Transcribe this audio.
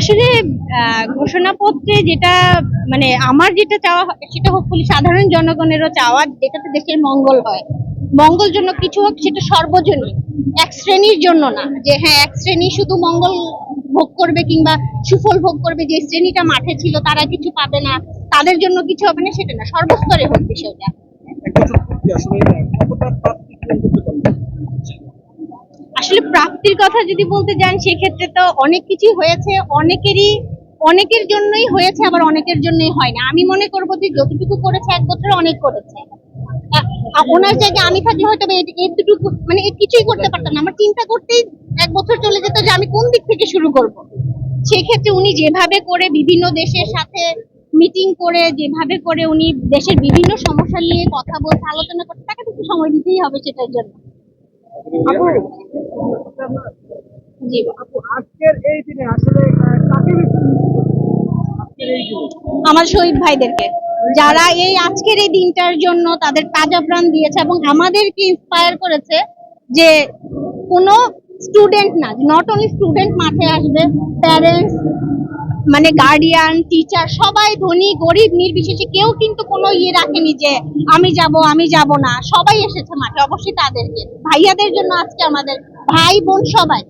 আসলে ঘোষণাপত্রে যেটা মানে আমার যেটা চাওয়া সেটা হোপফুলি সাধারণ জনগণেরও চাওয়া, যেটাতে দেশের মঙ্গল হয়। মঙ্গল জন্য কিছু হোক, সেটা সর্বজনীন। এক শ্রেণির জন্য না, যে হ্যাঁ এক শ্রেণি শুধু মঙ্গল ভোগ করবে কিংবা সুফল ভোগ করবে, যে শ্রেণীটা মাঠে ছিল, তারা কিছু পাবে না, তাদের জন্য কিছু হবে না, সেটা না, সর্বস্তরে হোক বিষয়টা একটা চুক্তি আসলে কতটা প্রাপ্তি পূরণ করতে পারবে আসলে প্রাপ্তির কথা যদি বলতে যান, সেক্ষেত্রে তো অনেক কিছুই হয়েছে। অনেকেরই, অনেকের জন্যই হয়েছে, আবার অনেকের জন্যই হয় না। আমি মনে করব যে, যতটুকু করেছে এক বছরে, অনেক করেছে। ওনার জায়গায় আমি থাকলে হয়তো এতটুকু মানে কিছুই করতে পারতাম না। আমার চিন্তা করতেই এক বছর চলে যেত যে, আমি কোন দিক থেকে শুরু করব। সেক্ষেত্রে উনি যেভাবে করে বিভিন্ন দেশের সাথে মিটিং করে, যেভাবে করে উনি দেশের বিভিন্ন সমস্যা নিয়ে কথা বলতে আলোচনা করতে তাকে একটু সময় দিতেই হবে সেটার জন্য। আজকের এই দিনে আসলে কাকে আমার শহীদ ভাইদেরকে। যারা এই আজকের এই দিনটার জন্য তাদের তাজা প্রাণ দিয়েছে এবং আমাদেরকে ইন্সপায়ার করেছে যে কোনো স্টুডেন্ট না নট অনলি স্টুডেন্ট মাঠে আসবে প্যারেন্টস মানে গার্ডিয়ান টিচার সবাই ধনী, গরিব, নির্বিশেষে কেউ কিন্তু কোনো ইয়ে রাখেনি যে আমি যাব আমি যাব না। সবাই এসেছে মাঠে, অবশ্যই তাদেরকে। ভাইয়াদের জন্য আজকে আমাদের ভাই বোন সবাই।